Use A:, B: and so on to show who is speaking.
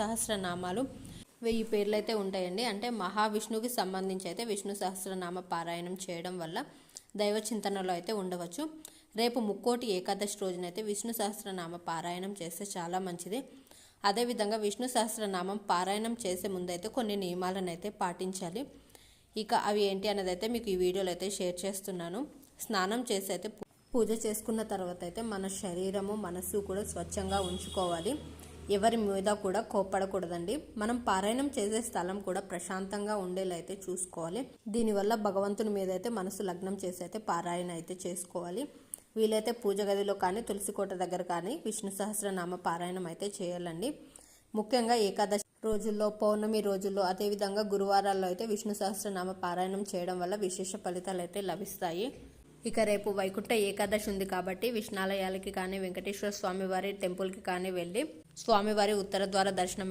A: సహస్రనామాలు. వెయ్యి పేర్లు అయితే ఉంటాయండి. అంటే మహావిష్ణువుకి సంబంధించి అయితే విష్ణు సహస్రనామ పారాయణం చేయడం వల్ల దైవ చింతనలో అయితే ఉండవచ్చు. రేపు ముక్కోటి ఏకాదశి రోజునైతే విష్ణు సహస్రనామ పారాయణం చేస్తే చాలా మంచిది. అదేవిధంగా విష్ణు సహస్రనామం పారాయణం చేసే ముందైతే కొన్ని నియమాలను అయితే పాటించాలి. ఇక అవి ఏంటి అన్నదైతే అయితే మీకు ఈ వీడియోలో అయితే షేర్ చేస్తున్నాను. స్నానం చేసి అయితే పూజ చేసుకున్న తర్వాత అయితే మన శరీరము మనస్సు కూడా స్వచ్ఛంగా ఉంచుకోవాలి. ఎవరి మీద కూడా కోప్పడకూడదండి. మనం పారాయణం చేసే స్థలం కూడా ప్రశాంతంగా ఉండేలా అయితే చూసుకోవాలి. దీనివల్ల భగవంతుని మీద అయితే మనసు లగ్నం చేసి అయితే పారాయణ అయితే చేసుకోవాలి. వీలైతే పూజ గదిలో కానీ తులసి కోట దగ్గర కానీ విష్ణు సహస్రనామ పారాయణం అయితే చేయాలండి. ముఖ్యంగా ఏకాదశి రోజుల్లో పౌర్ణమి రోజుల్లో అదేవిధంగా గురువారాల్లో అయితే విష్ణు సహస్రనామ పారాయణం చేయడం వల్ల విశేష ఫలితాలు అయితే లభిస్తాయి. ఇక రేపు వైకుంఠ ఏకాదశి ఉంది కాబట్టి విష్ణాలయాలకి కానీ వెంకటేశ్వర స్వామి వారి టెంపుల్కి కానీ వెళ్ళి స్వామివారి ఉత్తర ద్వార దర్శనం